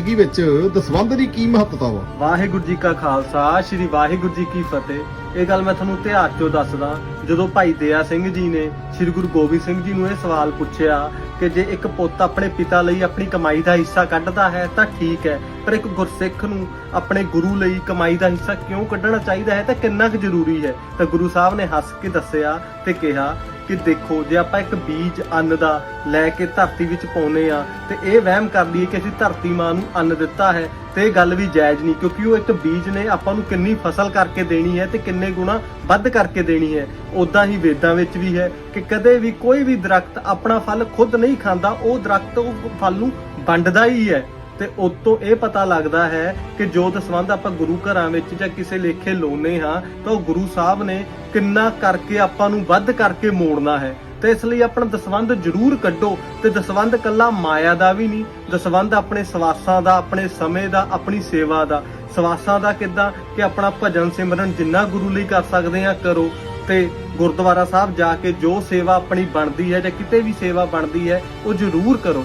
ਜ਼ਿੰਦਗੀ ਵਿੱਚ ਦਸਵੰਧ ਦੀ ਕੀ ਮਹੱਤਤਾ ਵਾ? ਵਾਹਿਗੁਰੂ ਜੀ ਕਾ ਖਾਲਸਾ, ਸ੍ਰੀ ਵਾਹਿਗੁਰੂ ਜੀ ਕੀ ਫਤਿਹ। ਇਹ ਗੱਲ ਮੈਂ ਤੁਹਾਨੂੰ ਇਤਿਹਾਸ ਚੋਂ ਦੱਸਦਾ। ਜਦੋਂ ਭਾਈ ਦਇਆ ਸਿੰਘ ਜੀ ਨੇ ਸ੍ਰੀ ਗੁਰੂ ਗੋਬਿੰਦ ਸਿੰਘ ਜੀ ਨੂੰ ਇਹ ਸਵਾਲ ਪੁੱਛਿਆ ਕਿ ਜੇ ਇੱਕ ਪੁੱਤ ਆਪਣੇ ਪਿਤਾ ਲਈ ਆਪਣੀ ਕਮਾਈ ਦਾ ਹਿੱਸਾ ਕੱਢਦਾ ਹੈ, ਤਾਂ ਠੀਕ ਹੈ। ਪਰ ਇੱਕ ਗੁਰਸਿੱਖ ਨੂੰ ਆਪਣੇ ਗੁਰੂ ਲਈ ਕਮਾਈ ਦਾ ਹਿੱਸਾ ਕਿਉਂ ਕੱਢਣਾ ਚਾਹੀਦਾ ਹੈ, ਤਾਂ ਕਿੰਨਾ ਕੁ ਜ਼ਰੂਰੀ ਹੈ? ਤਾਂ ਗੁਰੂ ਸਾਹਿਬ ਨੇ ਹੱਸ ਕੇ ਦੱਸਿਆ ਤੇ ਕਿਹਾ ਕਿ ਦੇਖੋ, ਜੇ ਆਪਾਂ ਇੱਕ ਬੀਜ, ਅੰਨ ਦਾ ਲੈ ਕੇ ਧਰਤੀ ਵਿੱਚ ਪਾਉਨੇ ਆ ਤੇ ਇਹ ਵਹਿਮ ਕਰਦੀ ਹੈ ਕਿ ਅਸੀਂ ਧਰਤੀ ਮਾਂ ਨੂੰ ਅੰਨ ਦਿੱਤਾ ਹੈ, ਤੇ ਇਹ ਗੱਲ ਵੀ ਜਾਇਜ਼ ਨਹੀਂ, ਕਿਉਂਕਿ ਉਹ ਇੱਕ ਬੀਜ ਨੇ ਆਪਾਂ ਨੂੰ ਕਿੰਨੀ ਫਸਲ ਕਰਕੇ ਦੇਣੀ ਹੈ ਤੇ ਕਿੰਨੇ ਗੁਣਾ ਵੱਧ ਕਰਕੇ ਦੇਣੀ ਹੈ। ਉਦਾਂ ਹੀ ਵੇਦਾਂ ਵਿੱਚ ਵੀ ਹੈ ਕਿ ਕਦੇ ਵੀ ਕੋਈ ਵੀ ਦਰਖਤ ਆਪਣਾ ਫਲ ਖੁਦ ਨਹੀਂ ਖਾਂਦਾ, ਉਹ ਦਰਖਤ ਉਹ ਫਲ ਨੂੰ ਵੰਡਦਾ ਹੀ ਹੈ। ਤੇ ਉਤੋਂ ਇਹ ਪਤਾ ਲੱਗਦਾ ਹੈ ਕਿ ਜੋ ਦਸਵੰਧ ਆਪਾਂ ਗੁਰੂ ਘਰਾਂ ਵਿੱਚ ਜਾਂ ਕਿਸੇ ਲੇਖੇ ਲਾਉਨੇ ਹਾਂ, ਤਾਂ ਉਹ ਗੁਰੂ ਸਾਹਿਬ ਨੇ ਕਿੰਨਾ ਕਰਕੇ ਆਪਾਂ ਨੂੰ ਵੱਧ ਕਰਕੇ ਮੋੜਨਾ ਹੈ। ਤੇ ਇਸ ਲਈ ਆਪਣਾ ਦਸਵੰਧ ਜ਼ਰੂਰ ਕੱਢੋ ਤੇ ਦਸਵੰਧ ਕੱਲਾ ਮਾਇਆ ਦਾ ਵੀ ਨਹੀਂ, ਦਸਵੰਧ ਆਪਣੇ ਸਵਾਸਾਂ ਦਾ, ਆਪਣੇ ਸਮੇਂ ਦਾ, ਆਪਣੀ ਸੇਵਾ ਦਾ। ਸਵਾਸਾਂ ਦਾ ਕਿੱਦਾਂ? ਕਿ ਆਪਣਾ ਭਜਨ ਸਿਮਰਨ ਜਿੰਨਾ ਗੁਰੂ ਲਈ ਕਰ ਸਕਦੇ ਆ ਕਰੋ। ਤੇ ਗੁਰਦੁਆਰਾ ਸਾਹਿਬ ਜਾ ਕੇ ਜੋ ਸੇਵਾ ਆਪਣੀ ਬਣਦੀ ਹੈ ਜਾਂ ਕਿਤੇ ਵੀ ਸੇਵਾ ਬਣਦੀ ਹੈ, ਉਹ ਜ਼ਰੂਰ ਕਰੋ।